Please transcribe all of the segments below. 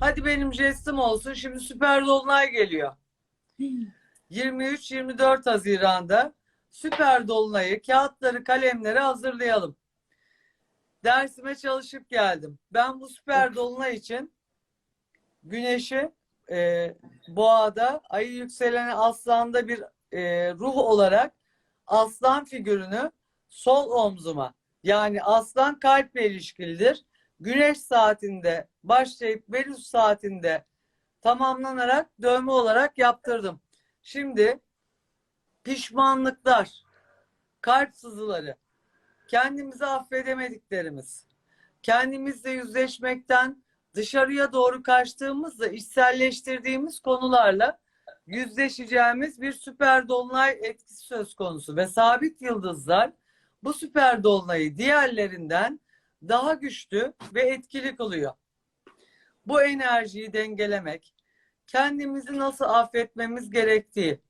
Hadi benim jestim olsun. Şimdi süper dolunay geliyor. 23-24 Haziran'da süper dolunayı, kağıtları, kalemleri hazırlayalım. Dersime çalışıp geldim. Ben bu süper dolunay için güneşi e, boğada, ayı yükseleni aslanda bir e, ruh olarak aslan figürünü sol omzuma yani aslan kalple ilişkilidir. Güneş saatinde başlayıp Venüs saatinde tamamlanarak dövme olarak yaptırdım. Şimdi pişmanlıklar, kalp sızıları, kendimizi affedemediklerimiz, kendimizle yüzleşmekten dışarıya doğru kaçtığımızda içselleştirdiğimiz konularla yüzleşeceğimiz bir süper dolunay etkisi söz konusu ve sabit yıldızlar bu süper dolunayı diğerlerinden daha güçlü ve etkili kılıyor. Bu enerjiyi dengelemek, kendimizi nasıl affetmemiz gerektiği,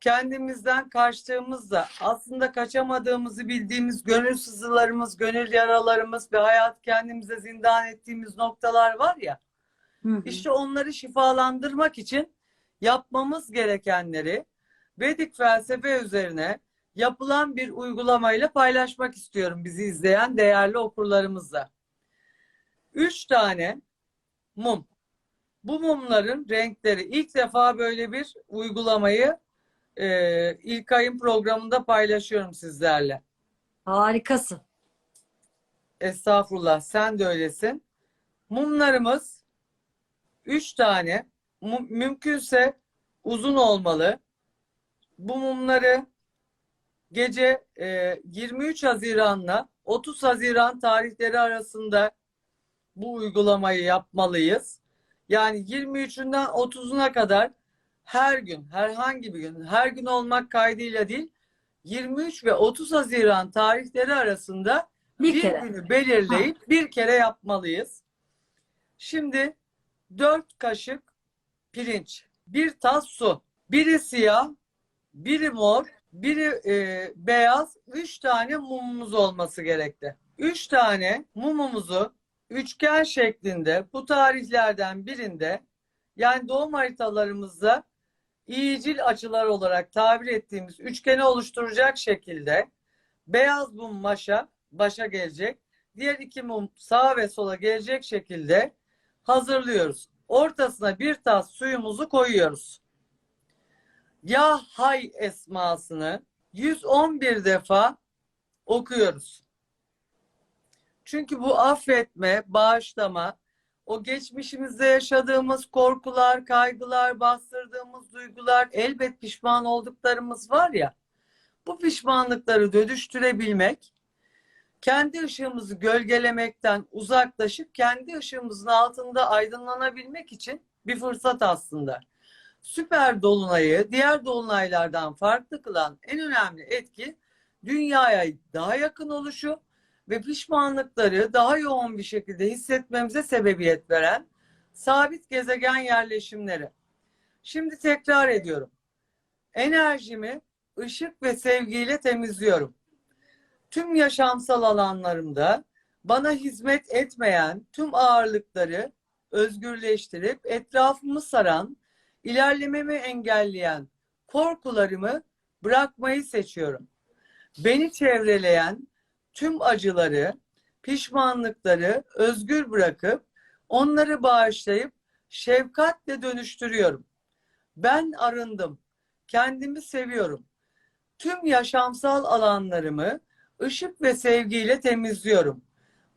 kendimizden kaçtığımızda aslında kaçamadığımızı bildiğimiz gönül sızılarımız, gönül yaralarımız ve hayat kendimize zindan ettiğimiz noktalar var ya, Hı hı. işte onları şifalandırmak için yapmamız gerekenleri Vedik felsefe üzerine yapılan bir uygulamayla paylaşmak istiyorum bizi izleyen değerli okurlarımızla. Üç tane mum. Bu mumların renkleri ilk defa böyle bir uygulamayı e, ilk ayın programında paylaşıyorum sizlerle. Harikasın. Estağfurullah sen de öylesin. Mumlarımız üç tane mümkünse uzun olmalı. Bu mumları gece e, 23 Haziran'la 30 Haziran tarihleri arasında bu uygulamayı yapmalıyız. Yani 23'ünden 30'una kadar her gün, herhangi bir gün, her gün olmak kaydıyla değil, 23 ve 30 Haziran tarihleri arasında Bir, bir kere. günü belirleyip bir kere yapmalıyız. Şimdi 4 kaşık pirinç, bir tas su, biri siyah, biri mor, biri e, beyaz, 3 tane mumumuz olması gerekli. 3 tane mumumuzu üçgen şeklinde bu tarihlerden birinde yani doğum haritalarımızda iyicil açılar olarak tabir ettiğimiz üçgeni oluşturacak şekilde beyaz mum maşa başa gelecek. Diğer iki mum sağa ve sola gelecek şekilde hazırlıyoruz. Ortasına bir tas suyumuzu koyuyoruz. Ya hay esmasını 111 defa okuyoruz. Çünkü bu affetme, bağışlama, o geçmişimizde yaşadığımız korkular, kaygılar, bastırdığımız duygular, elbet pişman olduklarımız var ya, bu pişmanlıkları dönüştürebilmek, kendi ışığımızı gölgelemekten uzaklaşıp kendi ışığımızın altında aydınlanabilmek için bir fırsat aslında. Süper dolunayı diğer dolunaylardan farklı kılan en önemli etki dünyaya daha yakın oluşu ve pişmanlıkları daha yoğun bir şekilde hissetmemize sebebiyet veren sabit gezegen yerleşimleri. Şimdi tekrar ediyorum. Enerjimi ışık ve sevgiyle temizliyorum. Tüm yaşamsal alanlarımda bana hizmet etmeyen tüm ağırlıkları özgürleştirip etrafımı saran, ilerlememi engelleyen korkularımı bırakmayı seçiyorum. Beni çevreleyen tüm acıları, pişmanlıkları özgür bırakıp onları bağışlayıp şefkatle dönüştürüyorum. Ben arındım. Kendimi seviyorum. Tüm yaşamsal alanlarımı ışık ve sevgiyle temizliyorum.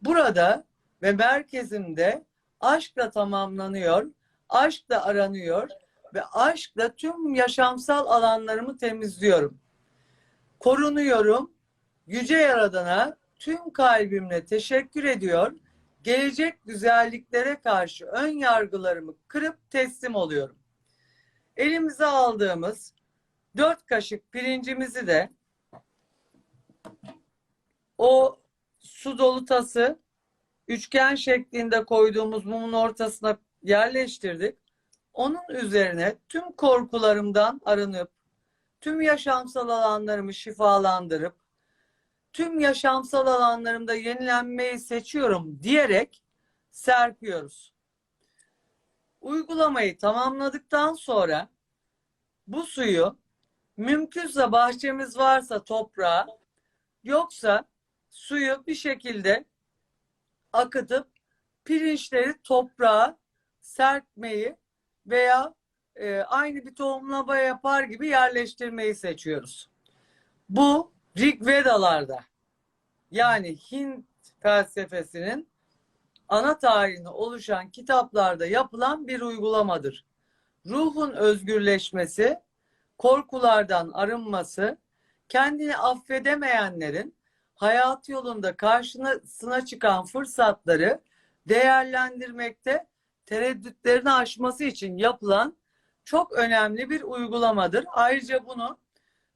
Burada ve merkezimde aşkla tamamlanıyor, aşkla aranıyor ve aşkla tüm yaşamsal alanlarımı temizliyorum. Korunuyorum. Yüce Yaradan'a tüm kalbimle teşekkür ediyor. Gelecek güzelliklere karşı ön yargılarımı kırıp teslim oluyorum. Elimize aldığımız dört kaşık pirincimizi de o su dolu tası üçgen şeklinde koyduğumuz mumun ortasına yerleştirdik. Onun üzerine tüm korkularımdan arınıp, tüm yaşamsal alanlarımı şifalandırıp, tüm yaşamsal alanlarımda yenilenmeyi seçiyorum diyerek serpiyoruz. Uygulamayı tamamladıktan sonra bu suyu mümkünse bahçemiz varsa toprağa yoksa suyu bir şekilde akıtıp pirinçleri toprağa serpmeyi veya e, aynı bir tohumlama yapar gibi yerleştirmeyi seçiyoruz. Bu Rig Vedalarda yani Hint felsefesinin ana tarihini oluşan kitaplarda yapılan bir uygulamadır. Ruhun özgürleşmesi, korkulardan arınması, kendini affedemeyenlerin hayat yolunda karşısına çıkan fırsatları değerlendirmekte tereddütlerini aşması için yapılan çok önemli bir uygulamadır. Ayrıca bunu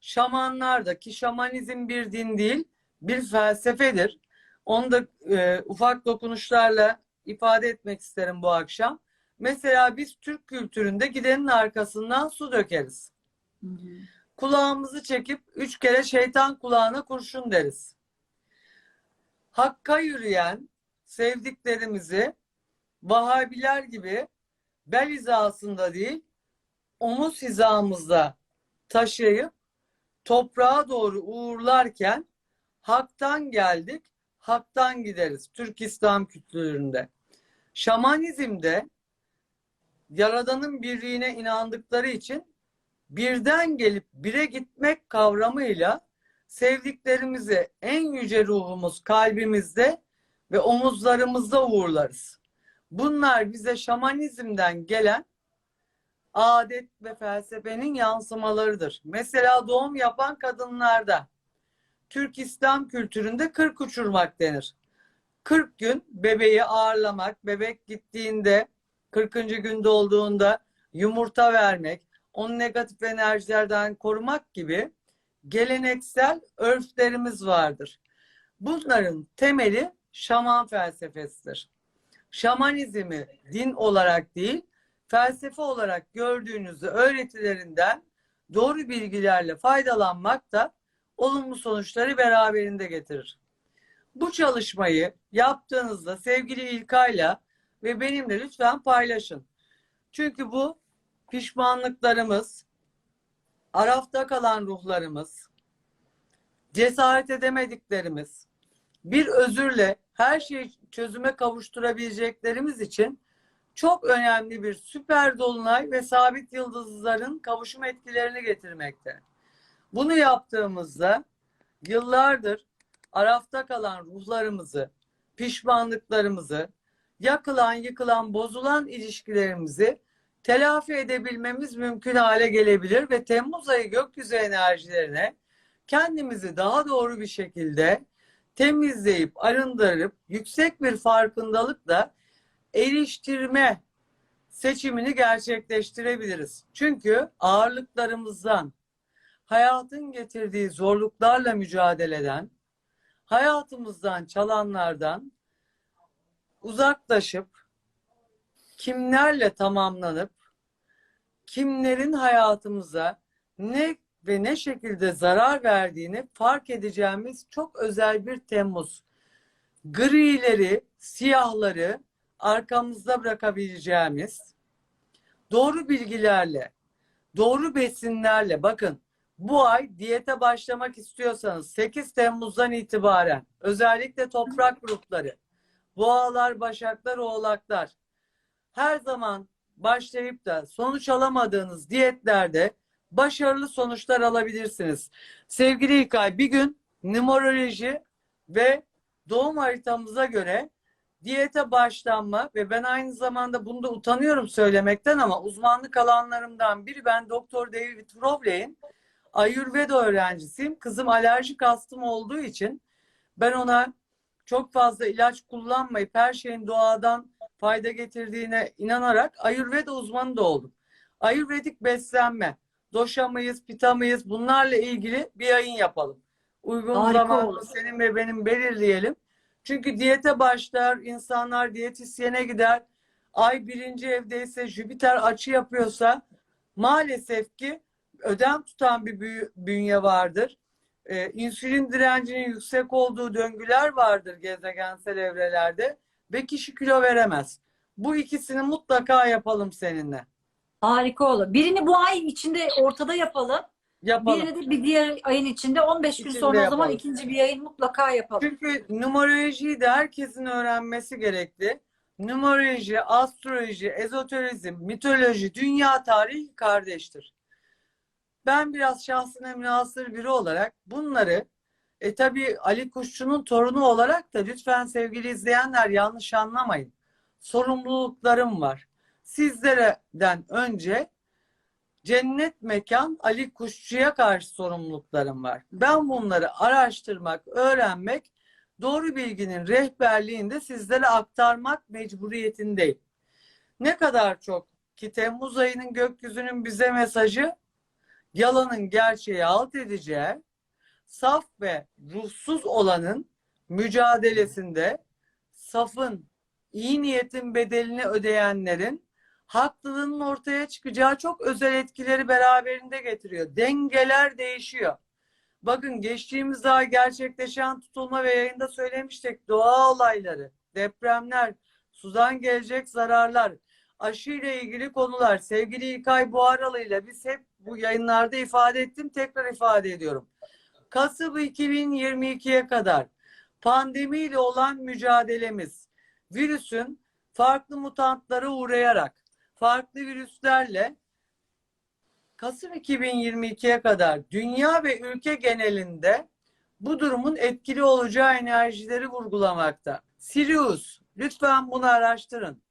şamanlar da ki şamanizm bir din değil bir felsefedir. Onu da e, ufak dokunuşlarla ifade etmek isterim bu akşam. Mesela biz Türk kültüründe gidenin arkasından su dökeriz. Hı hı. Kulağımızı çekip üç kere şeytan kulağına kurşun deriz. Hakka yürüyen sevdiklerimizi Vahabiler gibi bel hizasında değil omuz hizamızda taşıyıp toprağa doğru uğurlarken haktan geldik, haktan gideriz. Türk İslam kültüründe. Şamanizmde Yaradan'ın birliğine inandıkları için birden gelip bire gitmek kavramıyla sevdiklerimizi en yüce ruhumuz kalbimizde ve omuzlarımızda uğurlarız. Bunlar bize şamanizmden gelen adet ve felsefenin yansımalarıdır. Mesela doğum yapan kadınlarda Türk İslam kültüründe kırk uçurmak denir. 40 gün bebeği ağırlamak, bebek gittiğinde 40. günde olduğunda yumurta vermek, onu negatif enerjilerden korumak gibi geleneksel örflerimiz vardır. Bunların temeli şaman felsefesidir. Şamanizmi din olarak değil, felsefe olarak gördüğünüzde öğretilerinden doğru bilgilerle faydalanmak da olumlu sonuçları beraberinde getirir. Bu çalışmayı yaptığınızda sevgili İlkay'la ve benimle lütfen paylaşın. Çünkü bu pişmanlıklarımız, arafta kalan ruhlarımız, cesaret edemediklerimiz, bir özürle her şeyi çözüme kavuşturabileceklerimiz için çok önemli bir süper dolunay ve sabit yıldızların kavuşum etkilerini getirmekte. Bunu yaptığımızda yıllardır arafta kalan ruhlarımızı, pişmanlıklarımızı, yakılan, yıkılan, bozulan ilişkilerimizi telafi edebilmemiz mümkün hale gelebilir ve Temmuz ayı gökyüzü enerjilerine kendimizi daha doğru bir şekilde temizleyip arındırıp yüksek bir farkındalıkla eriştirme seçimini gerçekleştirebiliriz. Çünkü ağırlıklarımızdan, hayatın getirdiği zorluklarla mücadeleden, hayatımızdan çalanlardan uzaklaşıp kimlerle tamamlanıp kimlerin hayatımıza ne ve ne şekilde zarar verdiğini fark edeceğimiz çok özel bir Temmuz. Grileri, siyahları arkamızda bırakabileceğimiz doğru bilgilerle, doğru besinlerle bakın bu ay diyete başlamak istiyorsanız 8 Temmuz'dan itibaren özellikle toprak grupları, boğalar, başaklar, oğlaklar her zaman başlayıp da sonuç alamadığınız diyetlerde başarılı sonuçlar alabilirsiniz. Sevgili İlkay bir gün numeroloji ve doğum haritamıza göre diyete başlanma ve ben aynı zamanda bunda utanıyorum söylemekten ama uzmanlık alanlarımdan biri ben Doktor David Frobley'in Ayurveda öğrencisiyim. Kızım alerjik astım olduğu için ben ona çok fazla ilaç kullanmayıp her şeyin doğadan fayda getirdiğine inanarak Ayurveda uzmanı da oldum. Ayurvedik beslenme, doşa mıyız, pita mıyız bunlarla ilgili bir yayın yapalım. Uygun Harika zamanda olur. senin ve benim belirleyelim. Çünkü diyete başlar, insanlar diyetisyene gider. Ay birinci evdeyse, Jüpiter açı yapıyorsa maalesef ki ödem tutan bir büyü- bünye vardır. Ee, insülin direncinin yüksek olduğu döngüler vardır gezegensel evrelerde ve kişi kilo veremez. Bu ikisini mutlaka yapalım seninle. Harika olur. Birini bu ay içinde ortada yapalım. Yapalım. Birini de bir diğer ayın içinde 15 gün İçinde sonra o zaman yapalım. ikinci bir yayın mutlaka yapalım. Çünkü numerolojiyi de herkesin öğrenmesi gerekli. Numeroloji, astroloji, ezoterizm, mitoloji, dünya tarihi kardeştir. Ben biraz şahsına münasır biri olarak bunları e tabi Ali Kuşçu'nun torunu olarak da lütfen sevgili izleyenler yanlış anlamayın. Sorumluluklarım var. Sizlerden önce cennet mekan Ali Kuşçu'ya karşı sorumluluklarım var. Ben bunları araştırmak, öğrenmek, doğru bilginin rehberliğinde sizlere aktarmak mecburiyetindeyim. Ne kadar çok ki Temmuz ayının gökyüzünün bize mesajı yalanın gerçeği alt edeceği, saf ve ruhsuz olanın mücadelesinde safın, iyi niyetin bedelini ödeyenlerin haklılığının ortaya çıkacağı çok özel etkileri beraberinde getiriyor. Dengeler değişiyor. Bakın geçtiğimiz ay gerçekleşen tutulma ve yayında söylemiştik doğa olayları, depremler, sudan gelecek zararlar, aşı ile ilgili konular. Sevgili İlkay Buharalı ile biz hep bu yayınlarda ifade ettim, tekrar ifade ediyorum. Kasım 2022'ye kadar pandemiyle olan mücadelemiz, virüsün farklı mutantlara uğrayarak, farklı virüslerle Kasım 2022'ye kadar dünya ve ülke genelinde bu durumun etkili olacağı enerjileri vurgulamakta. Sirius, lütfen bunu araştırın.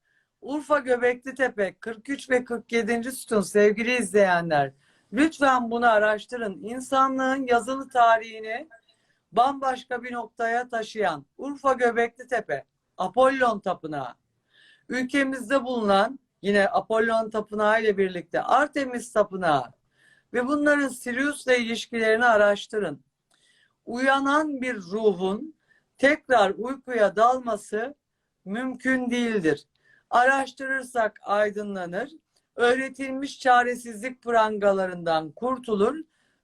Urfa Göbekli Tepe 43 ve 47. sütun sevgili izleyenler. Lütfen bunu araştırın. İnsanlığın yazılı tarihini bambaşka bir noktaya taşıyan Urfa Göbekli Tepe, Apollon Tapınağı, ülkemizde bulunan yine Apollon Tapınağı ile birlikte Artemis Tapınağı ve bunların Sirius'la ilişkilerini araştırın. Uyanan bir ruhun tekrar uykuya dalması mümkün değildir. Araştırırsak aydınlanır, öğretilmiş çaresizlik prangalarından kurtulur,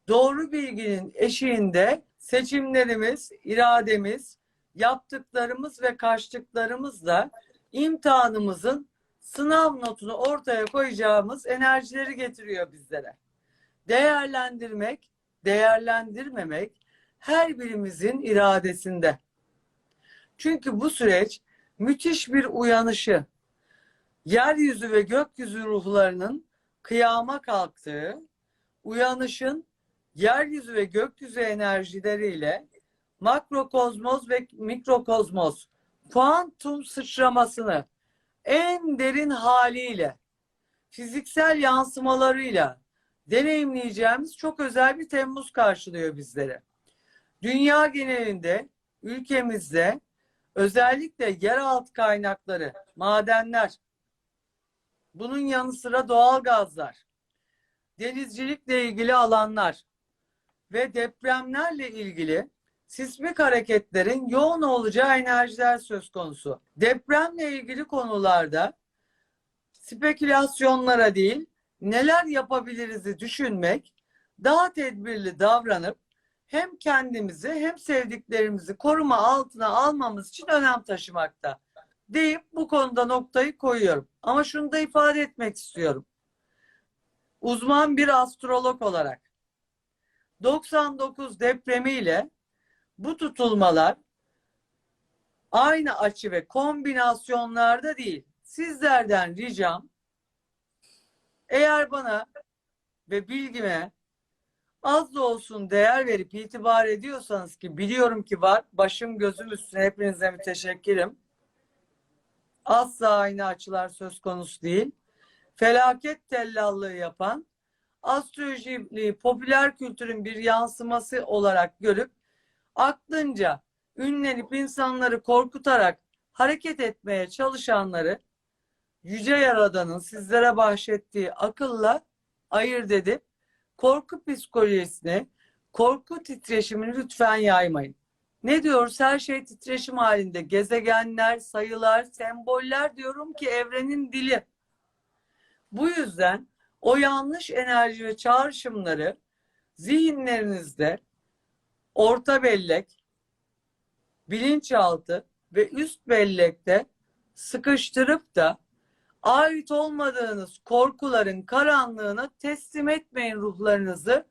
doğru bilginin eşiğinde seçimlerimiz, irademiz, yaptıklarımız ve kaçtıklarımızla imtihanımızın sınav notunu ortaya koyacağımız enerjileri getiriyor bizlere. Değerlendirmek, değerlendirmemek her birimizin iradesinde. Çünkü bu süreç müthiş bir uyanışı, yeryüzü ve gökyüzü ruhlarının kıyama kalktığı, uyanışın yeryüzü ve gökyüzü enerjileriyle makrokozmos ve mikrokozmos kuantum sıçramasını en derin haliyle fiziksel yansımalarıyla deneyimleyeceğimiz çok özel bir Temmuz karşılıyor bizlere. Dünya genelinde, ülkemizde özellikle yeraltı kaynakları, madenler, bunun yanı sıra doğal gazlar, denizcilikle ilgili alanlar ve depremlerle ilgili sismik hareketlerin yoğun olacağı enerjiler söz konusu. Depremle ilgili konularda spekülasyonlara değil, neler yapabiliriz'i düşünmek, daha tedbirli davranıp hem kendimizi hem sevdiklerimizi koruma altına almamız için önem taşımakta. Deyip bu konuda noktayı koyuyorum. Ama şunu da ifade etmek istiyorum. Uzman bir astrolog olarak 99 depremiyle bu tutulmalar aynı açı ve kombinasyonlarda değil. Sizlerden ricam eğer bana ve bilgime az da olsun değer verip itibar ediyorsanız ki biliyorum ki var. Başım gözüm üstüne hepinize müteşekkirim. Asla aynı açılar söz konusu değil. Felaket tellallığı yapan astrolojiyi popüler kültürün bir yansıması olarak görüp aklınca ünlenip insanları korkutarak hareket etmeye çalışanları Yüce Yaradan'ın sizlere bahşettiği akılla ayırt edip korku psikolojisini, korku titreşimini lütfen yaymayın. Ne diyoruz? Her şey titreşim halinde. Gezegenler, sayılar, semboller diyorum ki evrenin dili. Bu yüzden o yanlış enerji ve çağrışımları zihinlerinizde orta bellek, bilinçaltı ve üst bellekte sıkıştırıp da ait olmadığınız korkuların karanlığına teslim etmeyin ruhlarınızı.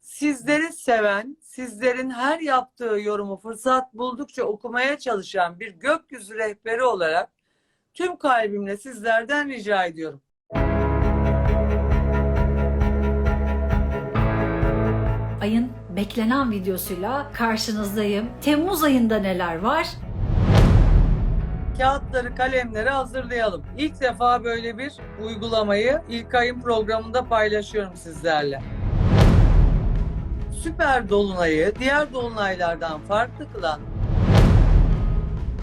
Sizleri seven, sizlerin her yaptığı yorumu fırsat buldukça okumaya çalışan bir gökyüzü rehberi olarak tüm kalbimle sizlerden rica ediyorum. Ayın beklenen videosuyla karşınızdayım. Temmuz ayında neler var? Kağıtları, kalemleri hazırlayalım. İlk defa böyle bir uygulamayı ilk ayın programında paylaşıyorum sizlerle. Süper Dolunay'ı diğer dolunaylardan farklı kılan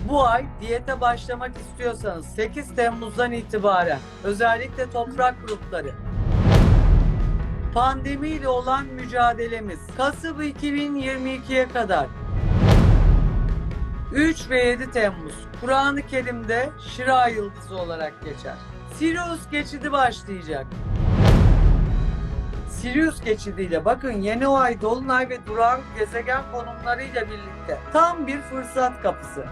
bu ay diyete başlamak istiyorsanız 8 Temmuz'dan itibaren özellikle toprak grupları pandemiyle olan mücadelemiz Kasım 2022'ye kadar 3 ve 7 Temmuz Kur'an-ı Kerim'de Şira yıldızı olarak geçer. Sirius geçidi başlayacak. Sirius geçidiyle bakın yeni ay, dolunay ve duran gezegen konumlarıyla birlikte tam bir fırsat kapısı.